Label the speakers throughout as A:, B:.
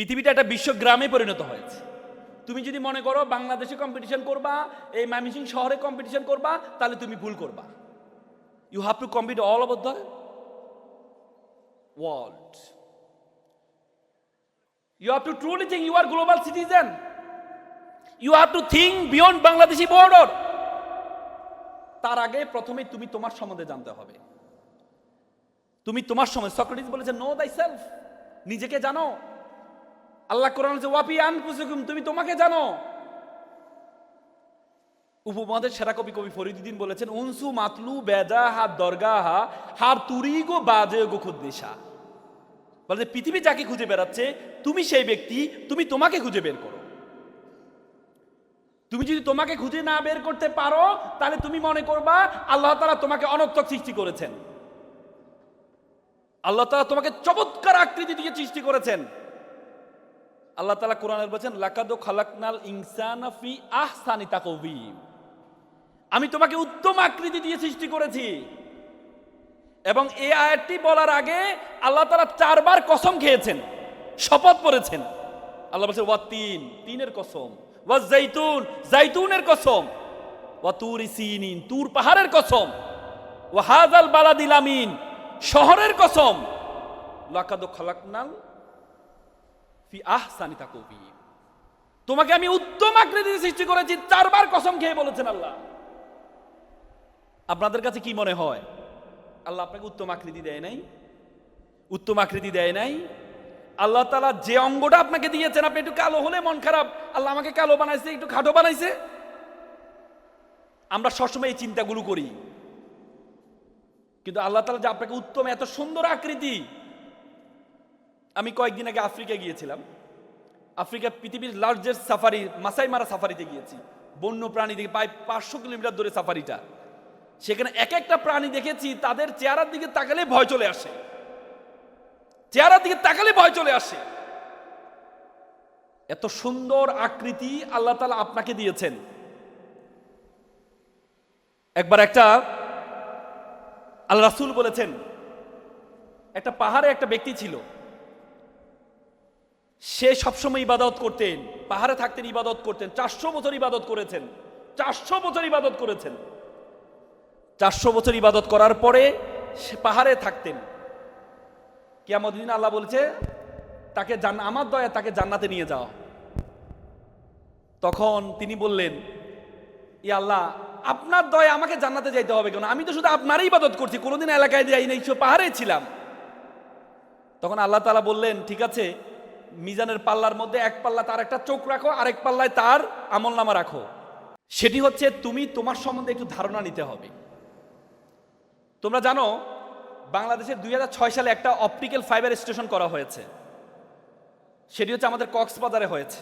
A: পৃথিবীটা একটা বিশ্বগ্রামে পরিণত হয়েছে। তুমি যদি মনে করো বাংলাদেশে কম্পিটিশন করবা, এই ময়মনসিং শহরে কম্পিটিশন করবা, তাহলে তুমি ভুল করবা। You have to compete all over the world you have to truly think you are global citizen you have to think beyond Bangladeshi border তার আগে প্রথমে তুমি তোমার সম্বন্ধে জানতে হবে। তুমি তোমার সময় সক্রেটিস বলেছে নো দাই সেলফ নিজেকে জানো। আল্লাহ কোরআন হচ্ছে ওয়াপি আনফুসুকুম, তুমি তোমাকে জানো। উপমহাদের সেরা কবি কবি ফরিদুদ্দিন বলেছেন, উনসু মাতলু দরগা হা হার তুরি গো বাজে গো খুদ্দেশা। বলে পৃথিবী যাকে খুঁজে বেড়াচ্ছে, তুমি সেই ব্যক্তি, তুমি তোমাকে খুঁজে বের করো। তুমি যদি তোমাকে খুঁজে না বের করতে পারো, তাহলে তুমি মনে করবা, আল্লাহ তালা তোমাকে অনর্থক সৃষ্টি করেছেন। আল্লাহ তালা তোমাকে চমৎকার আকৃতি দিয়ে সৃষ্টি করেছেন। আল্লাহ তালা কোরআনের বলছেন, লাকাদো খালাকনাল ইনসান ফি আহসানি তাকবীম আমি তোমাকে উত্তম আকৃতি দিয়ে সৃষ্টি করেছি। এবং এই আয়াতটি বলার আগে আল্লাহ তালা চারবার কসম খেয়েছেন, শপথ পড়েছেন। আল্লাহ বলছে ওয়া তিন, তিনের কসম। ওয়া জাইতুন জাইতুনের কসম। ওয়া তুর সিনিন, তুর পাহাড়ের কসম। ওয়া হাজাল বালাদিল আমিন, শহরের কসম। লাকাদো খালাকনাল ফি আহসানি তাকবীম তোমাকে আমি উত্তম আকৃতি সৃষ্টি করেছি, চারবার কসম খেয়ে বলেছেন আল্লাহ। আপনাদের কাছে কি মনে হয়? আল্লাহ আপনাকে উত্তম আকৃতি দেয় নাই? উত্তম আকৃতি দেয় নাই? আল্লাহ তালা যে অঙ্গটা আপনাকে দিয়েছেন, আপনি একটু কালো হলে মন খারাপ। আল্লাহ আমাকে কালো বানাইছে, একটু খাটো বানাইছে। আমরা সবসময় এই চিন্তাগুলো করি। কিন্তু আল্লাহ তালা যে আপনাকে উত্তম, এত সুন্দর আকৃতি আমি কয়েকদিন আগে আফ্রিকা গিয়েছিলাম। আফ্রিকা পৃথিবীর লার্জেস্ট সাফারি মাসাই মারা সাফারিতে গিয়েছি। বন্য প্রাণী থেকে প্রায় পাঁচশো কিলোমিটার দূরে সাফারিটা সেখানে এক একটা প্রাণী দেখেছি, তাদের চেহারার দিকে তাকালে ভয় চলে আসে। চেহারার দিকে তাকালে ভয় চলে আসে। এত সুন্দর আকৃতি আল্লাহ তালা আপনাকে দিয়েছেন। একবার একটা, আল্লাহ রাসুল বলেছেন, একটা পাহাড়ে একটা ব্যক্তি ছিল। সে সবসময় ইবাদত করতেন, পাহাড়ে থাকতেন, ইবাদত করতেন, চারশো বছর ইবাদত করেছেন, চারশো বছর ইবাদত করেছেন। চারশো বছর ইবাদত করার পরে সে পাহাড়ে থাকতেন। কিয়ামত দিন আল্লাহ বলছে, তাকে জান, আমার দয়া তাকে জান্নাতে নিয়ে যাও। তখন তিনি বললেন ই আল্লাহ, আপনার দয়া আমাকে জান্নাতে যাইতে হবে কেন? আমি তো শুধু আপনারই ইবাদত করছি, কোনোদিন এলাকায় যাই নাই পাহাড়ে ছিলাম। তখন আল্লাহ তালা বললেন, ঠিক আছে মিজানের পাল্লার মধ্যে এক পাল্লা তার একটা চোখ রাখো, আরেক পাল্লায় তার আমল নামা রাখো। সেটি হচ্ছে তুমি তোমার সম্বন্ধে একটু ধারণা নিতে হবে। তোমরা জানো বাংলাদেশের দুই সালে একটা অপটিক্যাল ফাইবার স্টেশন করা হয়েছে। সেটি হচ্ছে আমাদের কক্সবাজারে হয়েছে।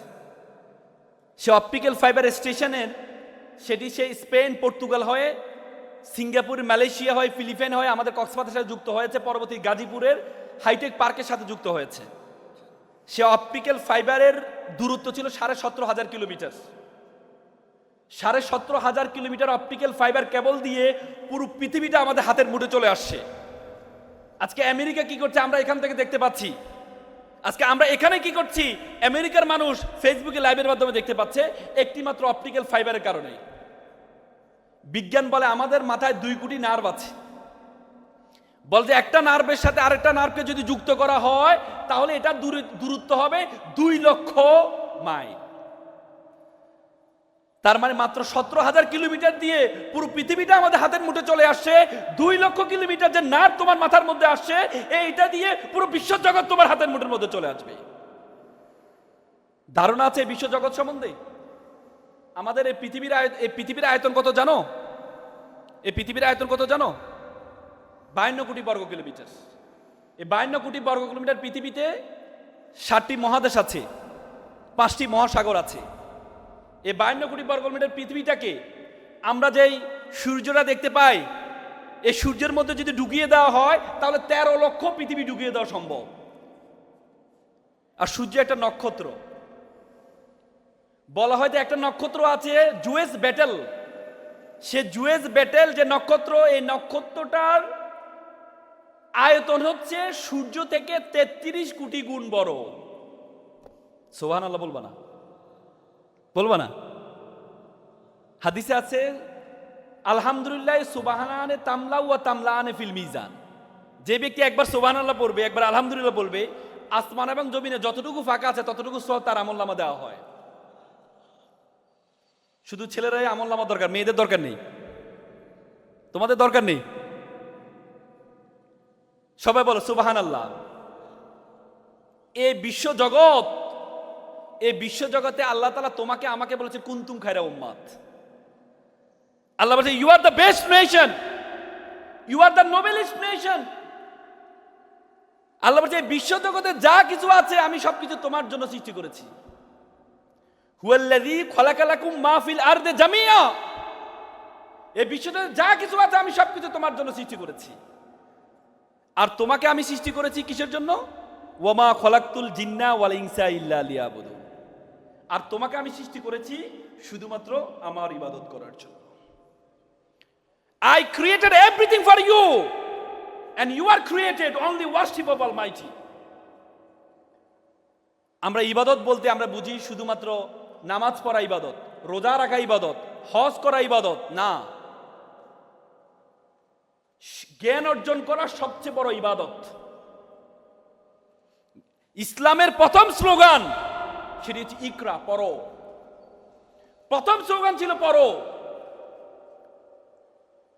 A: সে অপটিক্যাল ফাইবার স্টেশনের, সেটি সেই স্পেন, পর্তুগাল হয়ে, সিঙ্গাপুর, মালয়েশিয়া হয়, ফিলিপাইন হয়ে আমাদের কক্সবাজারের সাথে যুক্ত হয়েছে। পরবর্তী গাজীপুরের হাইটেক পার্কের সাথে যুক্ত হয়েছে। সে অপটিক্যাল ফাইবারের দূরত্ব ছিল সাড়ে সতেরো হাজার কিলোমিটার সাড়ে সতেরো হাজার কিলোমিটার অপটিক্যাল ফাইবার কেবল দিয়ে পুরো পৃথিবীটা আমাদের হাতের মুঠে চলে আসছে। আজকে আমেরিকা কি করছে আমরা এখান থেকে দেখতে পাচ্ছি। আজকে আমরা এখানে কি করছি? আমেরিকার মানুষ ফেসবুকে লাইভের মাধ্যমে দেখতে পাচ্ছে একটি মাত্র অপটিক্যাল ফাইবারের কারণে। বিজ্ঞান বলে আমাদের মাথায় দুই কোটি নার্ভ আছে। বল যে একটা নার্ভের সাথে আরেকটা নার্ভকে যদি যুক্ত করা হয়, তাহলে এটা দূরত্ব হবে দুই লক্ষ মাইল। তার মানে মাত্র সতেরো হাজার কিলোমিটার দিয়ে পুরো পৃথিবীটা আমাদের হাতের মুঠে চলে আসছে। দুই লক্ষ কিলোমিটার যে নার্ভ তোমার মাথার মধ্যে আসছে, এইটা দিয়ে পুরো বিশ্ব জগৎ তোমার হাতের মুঠের মধ্যে চলে আসবে। ধারণা আছে বিশ্ব জগৎ সম্বন্ধে? আমাদের এই পৃথিবীর এই পৃথিবীর আয়তন কত জানো? এই পৃথিবীর আয়তন কত জানো? বায়ান্ন কোটি বর্গ কিলোমিটার। এই বায়ান্ন কোটি বর্গ কিলোমিটার পৃথিবীতে ষাটটি মহাদেশ আছে, পাঁচটি মহাসাগর আছে। এই বায়ান্ন কোটি বর্গ কিলোমিটার পৃথিবীটাকে আমরা যেই সূর্যটা দেখতে পাই, এই সূর্যের মধ্যে যদি ঢুকিয়ে দেওয়া হয়, তাহলে তেরো লক্ষ পৃথিবী ঢুকিয়ে দেওয়া সম্ভব। আর সূর্য একটা নক্ষত্র। বলা হয় যে একটা নক্ষত্র আছে জুয়েস ব্যাটেল। সে জুয়েস ব্যাটেল যে নক্ষত্র, এই নক্ষত্রটার আয়তন হচ্ছে সূর্য থেকে তেত্রিশ কোটি গুণ বড়। সোহান আল্লাহ বলবা না? বলবা না? হাদিসে আছে, আলহামদুলিল্লাহ সুবাহানে তামলা ওয়া তামলানে ফিল মিজান। যে ব্যক্তি একবার সুবাহান আল্লাহ পড়বে, একবার আলহামদুলিল্লাহ বলবে, আসমান এবং জমিনে যতটুকু ফাঁকা আছে, ততটুকু সব তার আমল নামা দেওয়া হয়। শুধু ছেলেরাই আমল নামা দরকার, মেয়েদের দরকার নেই। তোমাদের দরকার নেই? সবাই বলো সুবাহান আল্লাহ এ বিশ্ব জগৎ এই বিশ্ব জগতে আল্লাহ তালা তোমাকে, আমাকে বলেছে, কুন্তুম খায়রা উম্মাদ আল্লাহ বলছে you are the best nation you are the noblest nation আল্লাহ বলছে বিশ্ব জগতে যা কিছু আছে, আমি সবকিছু তোমার জন্য সৃষ্টি করেছি। হুয়াল্লাযী খলাকালাকুম মা ফিল আরদে জামিয়া. এই বিশ্বতে যা কিছু আছে, আমি সবকিছু তোমার জন্য সৃষ্টি করেছি। আর তোমাকে আমি সৃষ্টি করেছি কিসের জন্য? ওয়ামা খলাক্তুল জিন্না ওয়াল ইনসা ইল্লা লিয়াবুদু আর তোমাকে আমি সৃষ্টি করেছি শুধুমাত্র আমার ইবাদত করার জন্য। I created everything for you and you are created only worship of almighty আমরা ইবাদত বলতে আমরা বুঝি শুধুমাত্র নামাজ পড়া ইবাদত, রোজা রাখা ইবাদত, হজ করা ইবাদত, না। জ্ঞান অর্জন করা সবচেয়ে বড় ইবাদত। ইসলামের প্রথম স্লোগান সেটি হচ্ছে ইকরা পর প্রথম স্লোগান ছিল পর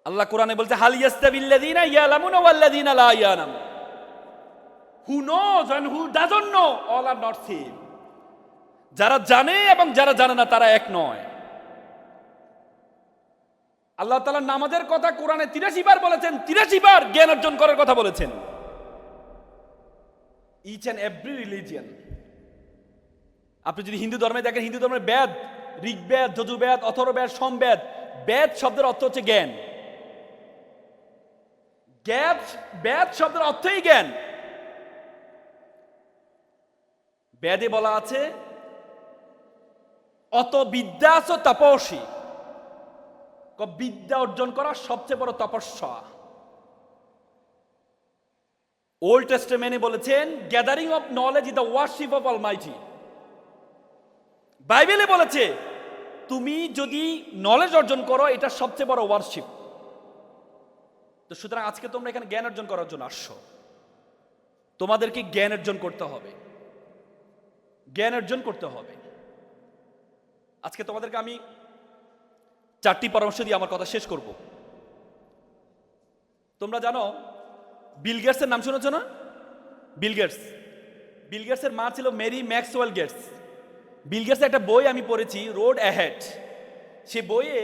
A: আল্লাহ কোরআনে বলছে, হাল ইয়াস্তাবিল্লাযীনা ইয়ালামুনা ওয়াল্লাযীনা লা ইয়ালাম who knows and who doesn't know all are not same যারা জানে এবং যারা জানে না, তারা এক নয়। আল্লাহ তালা নামাজের কথা কোরআনে তিরাশি বার বলেছেন, তিরাশি বার জ্ঞান অর্জন করার কথা বলেছেন। ইচ অ্যান্ড এভরি রিলিজিয়ান আপনি যদি হিন্দু ধর্মে দেখেন, হিন্দু ধর্মের বেদ, ঋগ্বেদ, যজুর্বেদ, অথর্ববেদ, সমবেদ, বেদ শব্দের অর্থ হচ্ছে জ্ঞান। জ্ঞান বেদ শব্দের অর্থই জ্ঞান। বেদে বলা আছে, অত বিদ্যাস তপস্বী ক- বিদ্যা অর্জন করা সবচেয়ে বড় তপস্যা। ওল্ড টেস্টমেন্টে বলেছেন gathering of knowledge is the worship of almighty বাইবেলে বলেছে, তুমি যদি নলেজ অর্জন করো, এটা সবচেয়ে বড় ওয়ার্শিপ তো সুতরাং আজকে তোমরা এখানে জ্ঞান অর্জন করার জন্য আসছো। তোমাদেরকে জ্ঞান অর্জন করতে হবে। জ্ঞান অর্জন করতে হবে। আজকে তোমাদেরকে আমি চারটি পরামর্শ দিয়ে আমার কথা শেষ করব। তোমরা জানো, বিল গেটসের নাম শুনেছ না? Bill Gates. বিল গেটসের মা ছিল মেরি ম্যাক্সওয়েল গেটস। বিল গেটসের একটা বই আমি পড়েছি, রোড অ্যাহেড। সে বইয়ে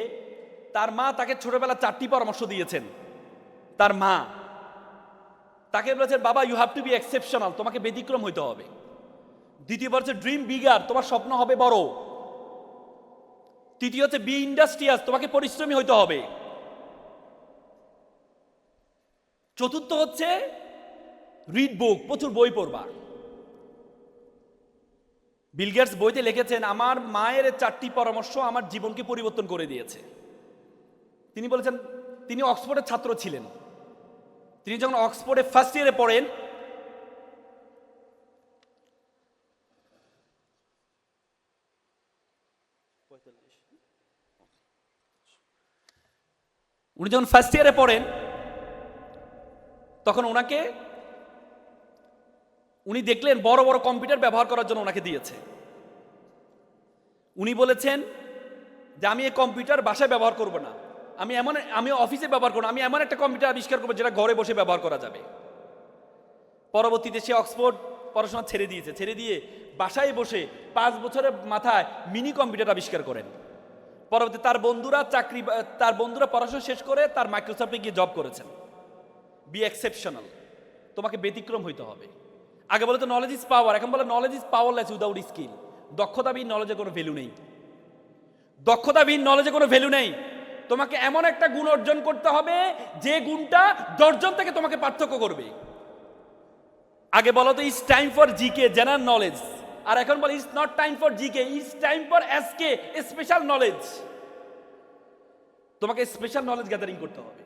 A: তার মা তাকে ছোটবেলা চারটি পরামর্শ দিয়েছেন। তার মা, তাকে বলেছেন, বাবা you have to be exceptional তোমাকে ব্যতিক্রম হইতে হবে। দ্বিতীয় হচ্ছে ড্রিম বিগার তোমার স্বপ্ন হবে বড়। তৃতীয় হচ্ছে বি ইন্ডাস্ট্রিয়াস তোমাকে পরিশ্রমী হইতে হবে। চতুর্থ হচ্ছে রিড বুক প্রচুর বই পড়বা। বিল গেটস বইতে লিখেছেন, আমার মায়ের চারটি পরামর্শ আমার জীবনকে পরিবর্তন করে দিয়েছে। তিনি বলেছেন, তিনি অক্সফোর্ডের ছাত্র ছিলেন। তিনি যখন অক্সফোর্ডে ফার্স্ট ইয়ারে পড়েন উনি যখন ফার্স্ট ইয়ারে পড়েন, তখন ওনাকে, উনি দেখলেন বড় বড় কম্পিউটার ব্যবহার করার জন্য ওনাকে দিয়েছে। উনি বলেছেন যে, আমি এই কম্পিউটার বাসায় ব্যবহার করব না। আমি এমন, আমি অফিসে ব্যবহার করব আমি এমন একটা কম্পিউটার আবিষ্কার করব যেটা ঘরে বসে ব্যবহার করা যাবে। পরবর্তীতে সে অক্সফোর্ড পড়াশোনা ছেড়ে দিয়েছে। ছেড়ে দিয়ে বাসায় বসে পাঁচ বছরের মাথায় মিনি কম্পিউটার আবিষ্কার করেন। পরবর্তী তার বন্ধুরা চাকরি তার বন্ধুরা পড়াশোনা শেষ করে তার মাইক্রোসফটে গিয়ে জব করেছেন। বি এক্সেপশনাল তোমাকে ব্যতিক্রম হইতে হবে। আগে বলে তো নলেজ ইজ পাওয়ার এখন বলে knowledge is powerless without skill দক্ষতাবিহীন নলেজে কোনো ভ্যালু নেই। দক্ষতাবিহীন নলেজে কোনো ভ্যালু নেই। তোমাকে এমন একটা গুণ অর্জন করতে হবে, যে গুণটা দশজন থেকে তোমাকে পার্থক্য করবে। আগে বলো তো is time for GK general knowledge আর এখন বলে is not time for GK is time for SK special knowledge তোমাকে স্পেশাল নলেজ গ্যাদারিং করতে হবে।